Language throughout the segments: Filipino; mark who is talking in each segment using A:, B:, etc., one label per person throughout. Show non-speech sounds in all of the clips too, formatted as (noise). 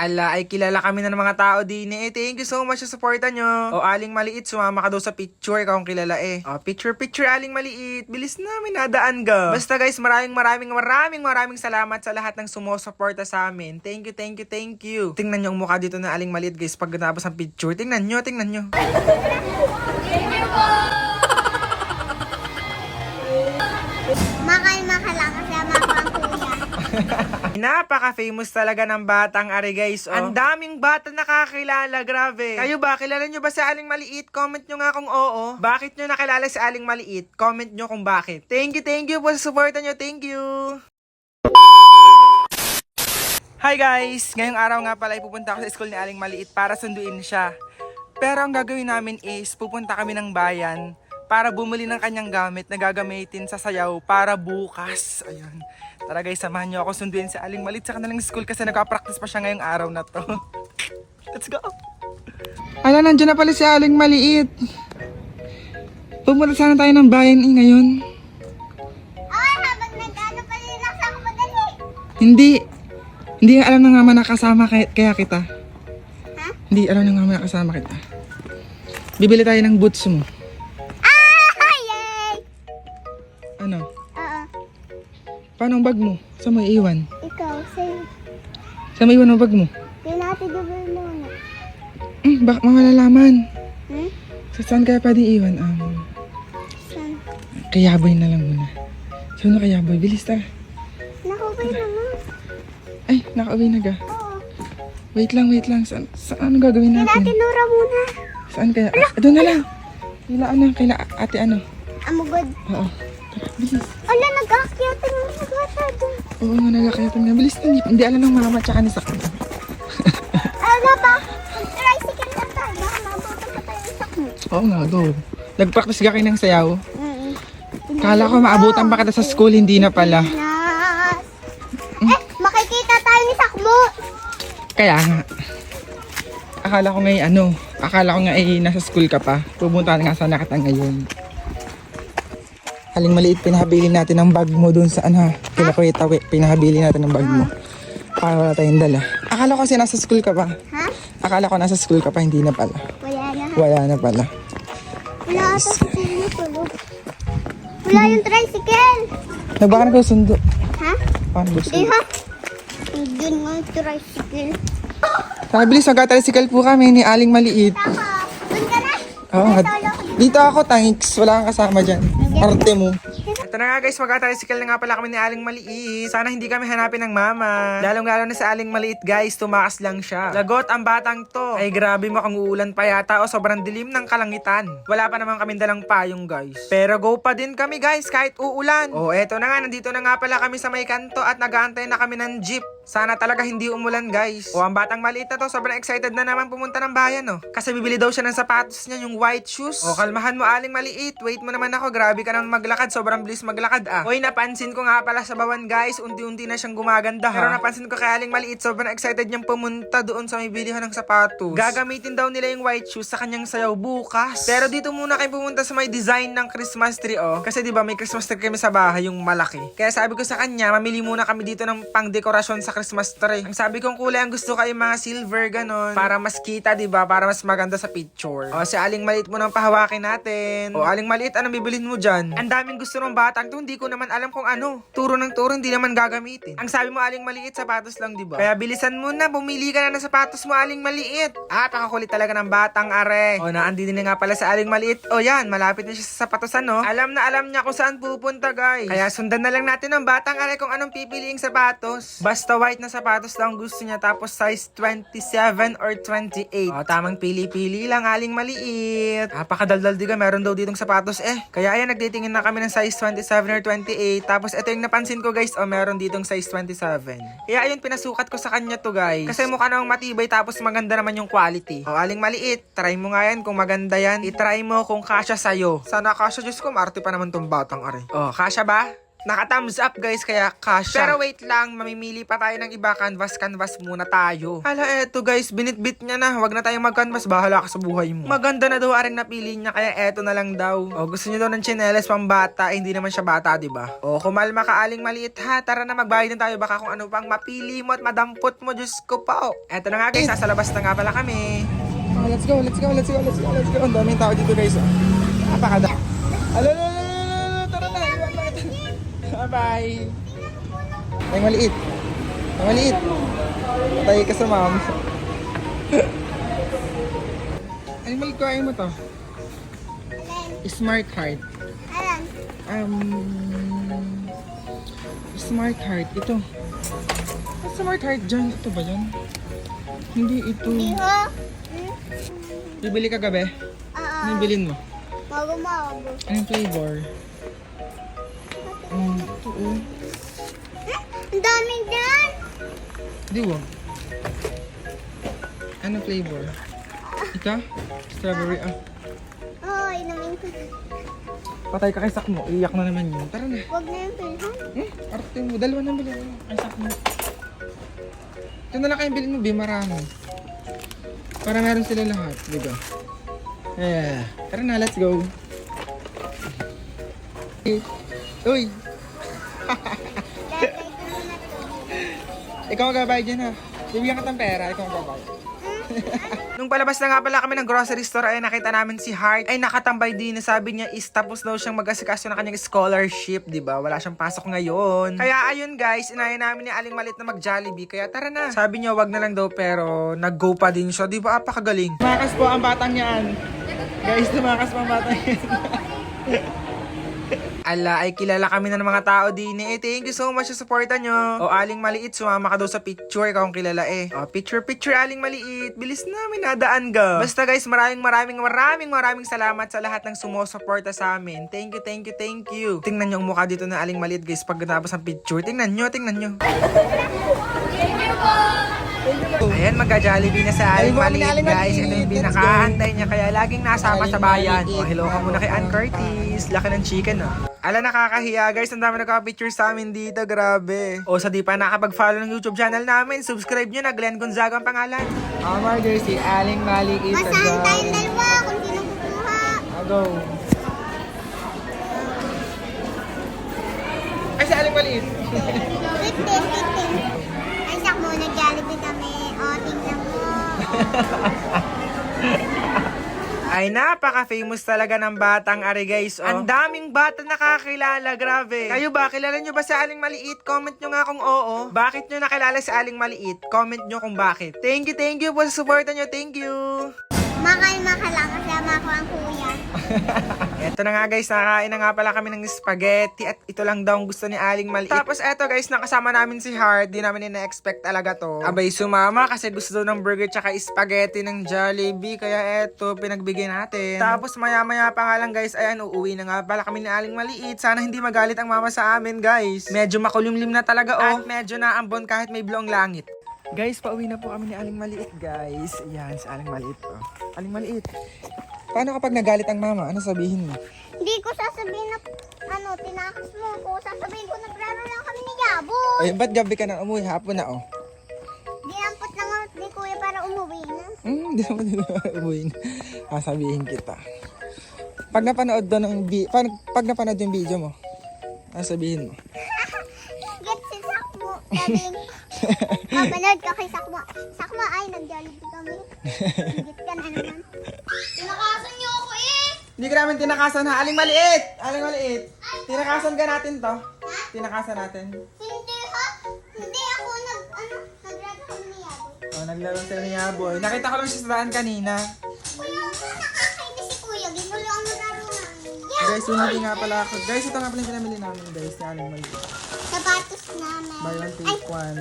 A: Ala, ay kilala kami na ng mga tao din eh. Thank you so much sa suporta nyo. O, aling maliit, sumama ka daw sa picture, ikaw ang kilala eh. O, picture, picture, aling maliit. Bilis namin, nadaan ka. Basta guys, maraming maraming maraming maraming salamat sa lahat ng sumusuporta sa amin. Thank you, thank you, thank you. Tingnan nyo ang mukha dito na aling maliit guys pag natapos ang picture. Tingnan nyo, tingnan nyo.
B: Makal-makal lang ko ang kuya.
A: Napaka-famous talaga ng batang Ari guys. Oh. Ang daming bata nakakilala, grabe. Kayo ba, kilala nyo ba si Aling Maliit? Comment nyo nga kung oo. Bakit nyo nakilala si Aling Maliit? Comment nyo kung bakit. Thank you, thank you po sa suporta nyo. Thank you. Hi guys! Ngayong araw nga pala ay pupunta ako sa school ni Aling Maliit para sunduin siya. Pero ang gagawin namin is pupunta kami ng bayan para bumili ng kanyang gamit na gagamitin sa sayaw para bukas. Ayun. Tara guys, samahan niyo ako sunduin si Aling Maliit sa kanilang school kasi nagka-practice pa siya ngayong araw na to. (laughs) Let's go! Ala, nandiyan na pala si Aling Maliit. Pumunta sana tayo ng bayan eh ngayon.
B: Ay, habang nag-ano pa rin ako madali.
A: Hindi. Hindi alam ng mama na kasama kaya, kaya kita.
B: Ha?
A: Hindi alam ng mama na kasama kita. Bibili tayo ng boots mo. Ano?
B: Oo,
A: Paano ang bag mo? Saan mo iiwan?
B: ikaw, sa'yo.
A: Saan mo iwan ang bag mo?
B: Kaya natin gawin muna.
A: Hmm, baka mawalalaman.
B: Hmm?
A: Sa saan kaya pwede iwan? Um,
B: Saan?
A: kayaboy na lang muna. Saan na kayaboy? Bilis ta.
B: Nakubay na nga.
A: Ay, nakauwi na ga.
B: Oo.
A: Wait lang, wait lang. Saan, saan ano gagawin
B: Kaya natin
A: natin?
B: nura muna.
A: Saan kaya? Ah, doon na lang. Kaila ano? Kaila ate ano?
B: Amugod.
A: Oo.
B: Ala, nag-aakyat ng mga bata doon.
A: Oo nga, nagkakayatan nga. Bilis na. Hindi, hindi alam ng mama tsaka ni Sakto. (laughs)
B: Ala ba? Tricycle lang tayo. Baka mabutan pa tayo sa sakmo.
A: Oo nga, go. Nag-practice ka kayo ng sayaw.
B: Mm.
A: Kala ko maabutan pa kita sa school, hindi na pala.
B: Nas. Eh, makikita tayo ni Sakmo.
A: Kaya nga. Akala ko ngayon ano, akala ko nga eh nasa school ka pa. Pupunta nga sana kita ngayon. Aling maliit, pinahabili natin ang bag mo dun sa ano, kila Kuya Tawi. Pinahabili natin ang bag mo. Para wala tayong dala. Akala ko kasi nasa school ka pa.
B: Ha?
A: Akala ko nasa school ka pa, hindi na pala.
B: Wala na.
A: Wala na pala.
B: Wala ata sa tulog. Wala yung tricycle.
A: Nagbaka na ko sundo.
B: Ha?
A: Paano ba sundo?
B: ha? Doon nga yung tricycle.
A: Tara, bilis, magka-tricycle po kami ni Aling Maliit.
B: Tako, doon ka na.
A: Oo, nga. Dito ako, thanks. Wala kang kasama dyan. Arte mo. Ito na nga guys, mag-tricycle na nga pala kami ni Aling Maliit. Sana hindi kami hanapin ng mama. Lalong-lalo na sa Aling Maliit guys, tumakas lang siya. Lagot ang batang to. Ay grabe mo kung uulan pa yata o sobrang dilim ng kalangitan. Wala pa naman kami dalang payong guys. Pero go pa din kami guys kahit uulan. Oh, eto na nga, nandito na nga pala kami sa may kanto at nag-aantay na kami ng jeep. Sana talaga hindi umulan guys. O ang batang maliit na to, sobrang excited na naman pumunta ng bayan no. Kasi bibili daw siya ng sapatos niya, yung white shoes. O kalmahan mo aling maliit, wait mo naman ako, grabe ka nang maglakad, sobrang bilis maglakad ah. Hoy, napansin ko nga pala sa bawan guys, unti-unti na siyang gumaganda ha. Pero napansin ko kay aling maliit, sobrang excited niyang pumunta doon sa may bilihan ng sapatos. Gagamitin daw nila yung white shoes sa kanyang sayaw bukas. Pero dito muna kayo pumunta sa may design ng Christmas tree oh. Kasi di ba may Christmas tree kami sa bahay, yung malaki. Kaya sabi ko sa kanya, mamili muna kami dito ng pang-dekorasyon sa Christmas tree. Ang sabi kong kulay ang gusto ko ay mga silver ganon. Para mas kita, di ba? Para mas maganda sa picture. O, si Aling Maliit mo nang pahawakin natin. O, Aling Maliit, anong bibilin mo dyan? Ang daming gusto ng batang to, hindi ko naman alam kung ano. Turo ng turo, hindi naman gagamitin. Ang sabi mo, Aling Maliit, sapatos lang, di ba? Kaya bilisan mo na, bumili ka na ng sapatos mo, Aling Maliit. Ah, pakakulit talaga ng batang are. O, naandi din na nga pala sa Aling Maliit. O, yan, malapit na siya sa sapatos, ano? Alam na alam niya kung saan pupunta, guys. Kaya sundan na lang natin ng batang are kung anong pipiliing sapatos. Basta white na sapatos lang gusto niya, tapos size 27 or 28. O, tamang pili-pili lang, Aling Maliit. Napakadaldal di ka, meron daw ditong sapatos eh. Kaya ayan, nagtitingin na kami ng size 27 or 28. Tapos ito yung napansin ko guys, oh, meron ditong size 27. Kaya ayun, pinasukat ko sa kanya to guys. Kasi mukha namang matibay tapos maganda naman yung quality. O, aling maliit, try mo nga yan kung maganda yan. I-try mo kung kasya sa'yo. Sana kasya, Diyos ko, maarte pa naman tong batang are. O, kasya ba? Naka-thumbs up guys, kaya cash. Pero wait lang, mamimili pa tayo ng iba. Canvas-canvas muna tayo. Hala, eto guys, binitbit niya na. Huwag na tayong mag-canvas, bahala ka sa buhay mo. Maganda na daw aring napili niya, kaya eto na lang daw. O, gusto niyo daw ng chinelas pang bata, eh, hindi naman siya bata, di ba? O, kumalma ka aling maliit ha. Tara na, magbayad na tayo. Baka kung ano pang mapili mo at madampot mo, Diyos ko pa. O, eto na nga guys, nasa labas na nga pala kami. Oh, let's go, let's go, let's go, let's go, let's go. Ang daming tao dito guys. Oh. Napakada. Alo, Bye-bye. Ay, maliit. Ay, maliit. Patay ka sa maliit ko ayaw mo to. Smart.
B: Alan.
A: Um, smart heart. Ito. Smart heart dyan. Ito ba yan? Hindi ito. Bibili ka gabi?
B: Oo.
A: Anong bilhin mo?
B: Mago mago.
A: Anong flavor? Ito oh.
B: Eh, Ang daming dyan.
A: Di wag. Anong flavor? Ika? Strawberry ah.
B: Hoy, namin ko.
A: Patay ka kay Sakmo. Iyak na naman yun. Tara na.
B: Huwag na yung pilhan.
A: Hmm? Arte mo. Dalawa na bilhin mo. Kay Sakmo. Ito na lang kayong bilhin mo. Bi, marami. Para meron sila lahat. Di ba? Yeah. Tara na, let's go. Eh, Uy! (laughs) Ikaw ang gabayad dyan ha. Bibigyan ka ng pera. Ikaw ang gabayad. Nung palabas na nga pala kami ng grocery store ay nakita namin si Heart ay nakatambay din na sabi niya is tapos daw siyang mag-asikaso ng kanyang scholarship, 'di ba? Wala siyang pasok ngayon. Kaya ayun guys, inaya namin ni Aling Malit na mag-Jollibee kaya tara na. Sabi niya wag na lang daw pero nag-go pa din siya, 'di ba? Apakagaling. Tumakas po ang batang yan. Guys, tumakas po ang batang yan. (laughs) Ala, ay kilala kami na ng mga tao din eh. Thank you so much sa suporta nyo. O aling maliit, sumama ka daw sa picture. Ikaw ang kilala eh. O, picture, picture, aling maliit. Bilis na, may nadaan ka. Basta guys, maraming maraming maraming maraming salamat sa lahat ng sumusuporta sa amin. Thank you, thank you, thank you. Tingnan nyo ang mukha dito ng aling maliit guys pag natapos ang picture. Tingnan nyo, tingnan nyo. Ayan, magka-Jollibee na sa Aling Maliit, guys. Ito yung pinakaantay niya, kaya laging nasama sa bayan. Oh, hello ka muna kay Ann Curtis. Laki ng chicken, ah. Ala, nakakahiya, guys. Ang dami nagka-picture sa amin dito. Grabe. O, sa di pa nakapag-follow ng YouTube channel namin, subscribe nyo na. Glenn Gonzaga ang pangalan.
C: Amar girl, si Aling Maliit.
B: Masahan tayong dalawa kung sino kukuha.
A: Go. Ay, si Aling Maliit.
B: Sak mo, nag-jollibee kami. O, tingnan mo. (laughs)
A: Ay, napaka-famous talaga ng batang Ari guys. Oh. Ang daming bata nakakilala, grabe. Kayo ba, kilala nyo ba si Aling Maliit? Comment nyo nga kung oo. Bakit nyo nakilala si Aling Maliit? Comment nyo kung bakit. Thank you, thank you po sa suporta nyo. Thank you.
B: Makalma ka lang kasama ko ang kuya. (laughs)
A: Eto na nga guys, nakakain na nga pala kami ng spaghetti at ito lang daw ang gusto ni Aling Maliit. Tapos eto guys, nakasama namin si Hart. Di namin ina-expect talaga to. Abay, sumama kasi gusto daw ng burger tsaka spaghetti ng Jollibee. Kaya eto, pinagbigyan natin. Tapos maya-maya pa nga lang guys, ayan, uuwi na nga pala kami ni Aling Maliit. Sana hindi magalit ang mama sa amin guys. Medyo makulimlim na talaga oh. At medyo naambon kahit may blong langit. Guys, pauwi na po kami ni Aling Maliit, guys. Yan, si Aling Maliit. Oh. Aling Maliit. Paano kapag nagalit ang mama? Ano sabihin mo?
B: Hindi ko sasabihin na, ano, tinakas mo ko. Sasabihin ko, naglaro lang kami ni Yabo.
A: Ay, ba't gabi ka na umuwi? Hapon na, oh.
B: Dinampot lang ako ni kuya para umuwi na.
A: Hmm, di naman din (laughs) umuwi na. Sasabihin kita. Pag napanood doon ng vi- pag, pag napanood yung video mo, ano sabihin mo? (laughs)
B: Get si Sakmo. Sabi, (laughs) kapanood ka kay Sakmo. Sakmo, ay, nag-jollibee kami. Higit ka na naman.
A: Hindi ka namin tinakasan ha. Aling maliit! Aling maliit! Tinakasan ka natin to. Tinakasan natin.
B: Hindi ha? Hindi ako nag, ano, naglaro kami ni Yabo.
A: Oh, naglaro sila ni Yaboy. Nakita ko lang siya sa daan kanina.
B: Kuya, nakakainis si kuya. Ginulo ang naglaro namin. Yeah.
A: Guys, bumili nga pala ako. Guys, ito nga pala yung pinamili namin guys. Ni Aling maliit.
B: Sapatos namin.
A: Buy one, take one.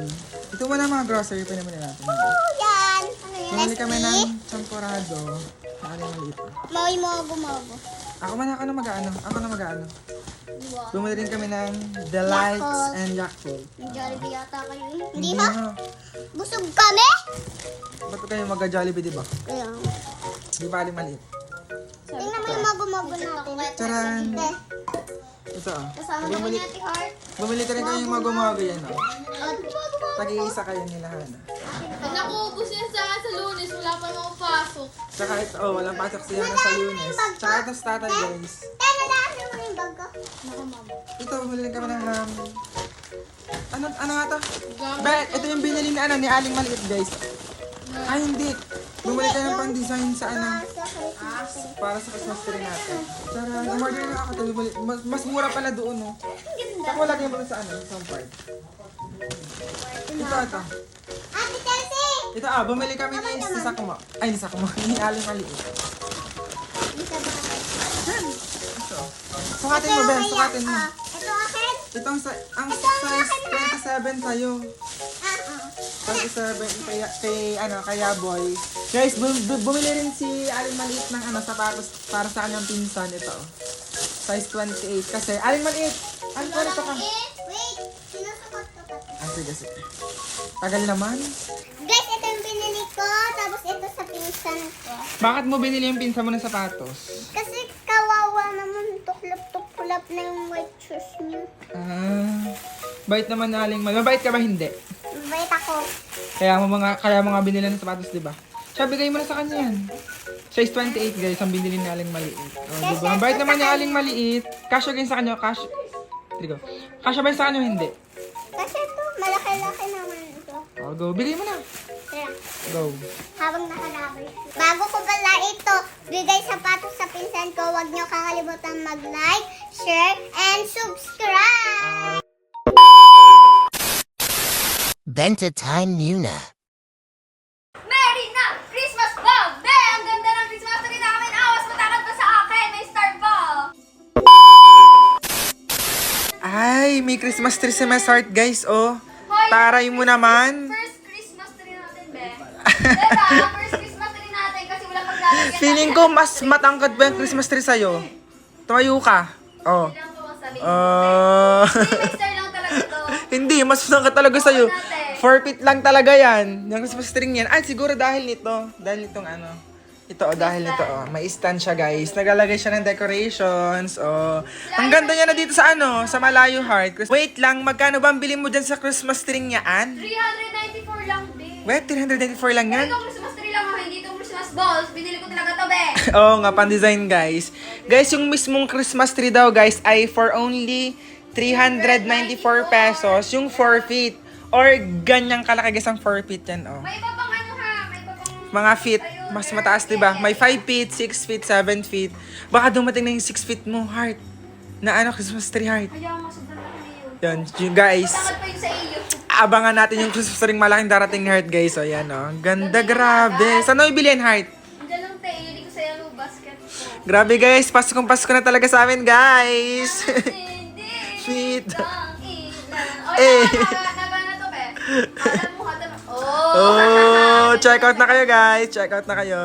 A: Ito muna mga grocery pinamili natin.
B: oh, yan. Ano yun?
A: Bumili kami ng champurado. Ni Aling maliit.
B: Maui mo, gumobo.
A: Ako man ako na mag-ano. Ako na mag-ano. Bumili rin kami ng Delights
B: Yakult.
A: and Yakult.
B: Jollibee yata kayo. Hindi ha?
A: ha.
B: Busog kami?
A: Ba't kayo mag-Jollibee, di ba?
B: Kaya.
A: Di ba aling maliit?
B: Tingnan mo yung magumago natin.
A: Taran! Ito, oh.
B: Kasama ni Ate Heart.
A: bumili ka rin kayo yung magumago yan, oh.
B: Gumagawa.
A: Tag-iisa kayo nila, Hana.
D: Nakuubos niya sa sa lunes, wala pa nang pasok.
A: Tsaka ito, oh, walang pasok siya na sa lunes. Tsaka ito sa tatay, guys.
B: Eh, nalasin mo yung bag ko.
A: Ito, bumili rin kami ng ham. Ano, ano nga to? Bet, ito yung binili ni, ano, ni Aling Maliit, guys. Ay, hindi. Bumili tayo ng pang-design sa ano. Para sa Christmas tree natin. Tara, umorder na ako. Tayo bumili. Mas, mas mura pala doon, no? Saka wala kayo mo sa ano, sa part. Ito, ito. Ito, ah, bumili kami ni sa Sakuma. Ay, ni Sakuma. Ni Aling Maliit. Ito. Sukatin mo, Ben. Sukatin mo.
B: Ah, ito akin.
A: Itong sa, ang size 27 sa'yo.
B: Ah, ah.
A: 27 kay, kay ano, kaya boy. Guys, bu- bu- bumili rin si Aling Maliit ng ano, sapatos para sa kanyang pinsan. Ito. oh. Size 28. Kasi, Aling Maliit, ano pa ito ka?
B: Wait. Sinusukot ko pa.
A: Ah, sige, sige. Tagal naman.
B: Pinsan ko.
A: Bakit mo binili yung pinsan mo ng sapatos?
B: Kasi kawawa naman. Tuklap-tuklap na yung white shoes niya.
A: Ah, bait naman na Aling Maliit. Mabait ka ba hindi?
B: Bait ako.
A: Kaya mo mga kaya mga binili ng sapatos, 'di ba? Siya bigay mo na sa kanya yan. Size 28 guys, ang binili ni Aling Maliit. Oh, di ba? Ang bait naman ni Aling Maliit. Kasya din sa kanya, kasya. Trigo. Kasya ba yun sa kanya o hindi?
B: Kasi ito, malaki-laki naman ito.
A: Oh, go. Bigay mo na. Go.
B: habang nakalabay. Bago ko pala ito, bigay sapatos sa pinsan ko, huwag niyo kakalimutan mag-like, share, and subscribe!
E: Benta Time Muna.
D: Merry na! Christmas ball! Be! Ang ganda ng Christmas tree namin! Awas matakot pa sa akin! May star pa!
A: Ay, may Christmas tree sa my heart, guys. Oh.
D: Hoy!
A: Taray mo naman.
D: First Christmas tree natin, Be. Diba? First Christmas tree natin kasi wala paglalagyan.
A: Feeling ko mas matangkad ba yung Christmas tree sa'yo? Tumayo ka. Oh.
D: Kailangan ko sabihin? Star lang talaga to. (laughs)
A: Hindi, mas matangkad talaga sa'yo.
D: natin.
A: Four feet lang talaga yan. Yung Christmas tree yan. Ay, siguro dahil nito. Dahil nitong ano. Ito, oh, dahil nito, oh. May stand siya, guys. Naglalagay siya ng decorations, oh. Ang ganda niya na dito sa ano, sa Malayo Heart. Wait lang, magkano ba ang bilhin mo dyan sa Christmas tree niya, Ann?
D: 394 lang, Be.
A: Wait, 394 lang yan?
D: Itong Christmas tree lang, ha? hindi itong Christmas balls. Binili ko talaga to, Be. (laughs)
A: Oo nga, pan-design guys. Guys, yung mismong Christmas tree daw guys ay for only 394 pesos, yung 4 feet. Or ganyang kalaki guys ang 4 feet yan, oh.
D: May iba pang ano, ha? May iba pang...
A: Mga feet, mas mataas, di ba? May 5 feet, 6 feet, 7 feet. Baka dumating na yung 6 feet mo, heart. Na ano, Christmas tree heart.
D: Ayaw nga, sobrang yun.
A: Yan, guys.
D: Takot pa yun sa iyo.
A: Abangan natin yung Christmas tree malaking darating heart, guys. O, yan, oh. Ganda, grabe. Saan mo ibilin, heart?
D: Andiyan lang, te. Ili ko sa yellow basket ko.
A: Grabe, guys. Paskong Pasko na talaga sa amin, guys. (laughs)
D: Hindi.
A: Sweet. (laughs) Eh.
D: eh. to, be. Alam mo, hada Oh.
A: Oh, check out na kayo guys. Check out na kayo.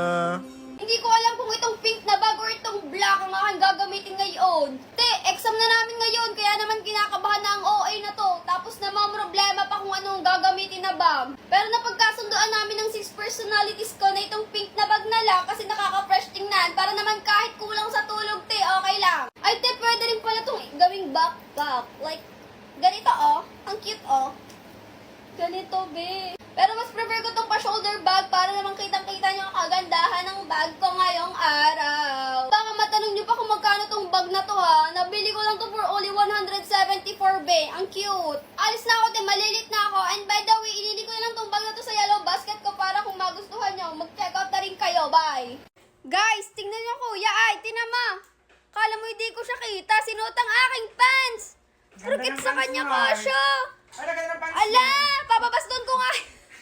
D: Hindi ko alam kung itong pink na bag or itong black ang aking gagamitin ngayon. Exam na namin ngayon, kaya naman kinakabahan na ang OA na to. Tapos namang problema pa kung anong gagamitin na bag. Pero napagkasundoan namin ng six personalities ko na itong pink na bag na lang kasi nakaka-fresh tingnan. Para naman kahit kulang sa tulog, te, okay lang. Ay, te, pwede rin pala itong gawing backpack. Like, ganito oh. Ang cute oh. Ganito, be. Pero mas prefer ko tong pa-shoulder bag para naman kitang-kita nyo ang kagandahan ng bag ko ngayong araw. Baka matanong nyo pa kung magkano tong bag na to ha. Nabili ko lang to for only 174 be. Ang cute. Alis na ako, te. Malilit na ako. And by the way, ilili ko lang tong bag na to sa yellow basket ko para kung magustuhan nyo, mag-check out na rin kayo. Bye! Guys, tingnan nyo kuya. Ay, tinama. Kala mo hindi ko siya kita. Sinuot ang aking pants. Rukit sa kanya
A: naganda ng pants
D: Ala! Papabaston ko nga.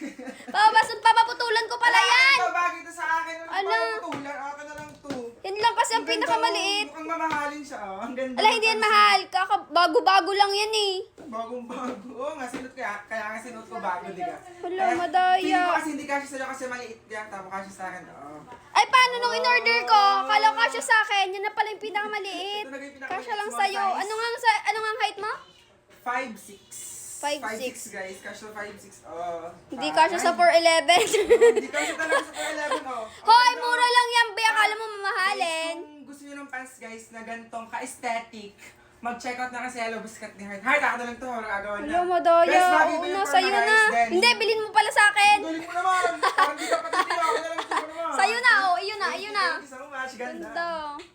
D: (laughs) Papabaston, papaputulan ko pala yan.
A: Ito, bagay ito sa akin. Ano
D: Ala.
A: ba tulan? Akin na lang to.
D: Yan lang kasi ang pinakamaliit.
A: oh. Mukhang mamahalin siya, oh. Ang ganda.
D: Ala, hindi yan mahal. Kaka bago-bago lang yan eh.
A: Bagong bago. Oo nga, sinot kaya. Kaya nga sinot ko bago, di ka?
D: Wala, madaya.
A: Feeling ko kasi hindi kasya sa'yo kasi maliit yan. Tama kasya sa akin, oo.
D: Ay, paano nung in-order ko? Kala ko kasya sa akin. Yan na pala yung pinakamaliit.
A: Ito na yung pinakamaliit,
D: Kasya lang
A: small
D: sa'yo.
A: size.
D: Ano nga, ang sa, ano nga ang height mo?
A: 5'6".
D: 5'6".
A: 5'6", guys. Kasya 5'6", oh.
D: Hindi kasya sa
A: ay.
D: 4'11. (laughs)
A: Hindi kasya talaga sa 4'11", oh. (laughs)
D: Hoy,
A: Ang
D: mura lang yan. Be, akala mo mamahalin.
A: Guys, kung gusto niyo ng pants guys na gantong ka-aesthetic, mag-check out na kasi Hello Biscuit ni Heart. Heart, ako na lang to. Walang agawan na.
D: Hello, Madaya.
A: Guys,
D: Oo na, sa'yo na. Hindi, bilhin mo pala sa akin.
A: Galing mo naman. (laughs) Parang di ka patitira. Ako na lang ito naman.
D: Sa'yo na, oh. Iyon na, iyon na.
A: Thank you so much. Ganda.
D: Ganda.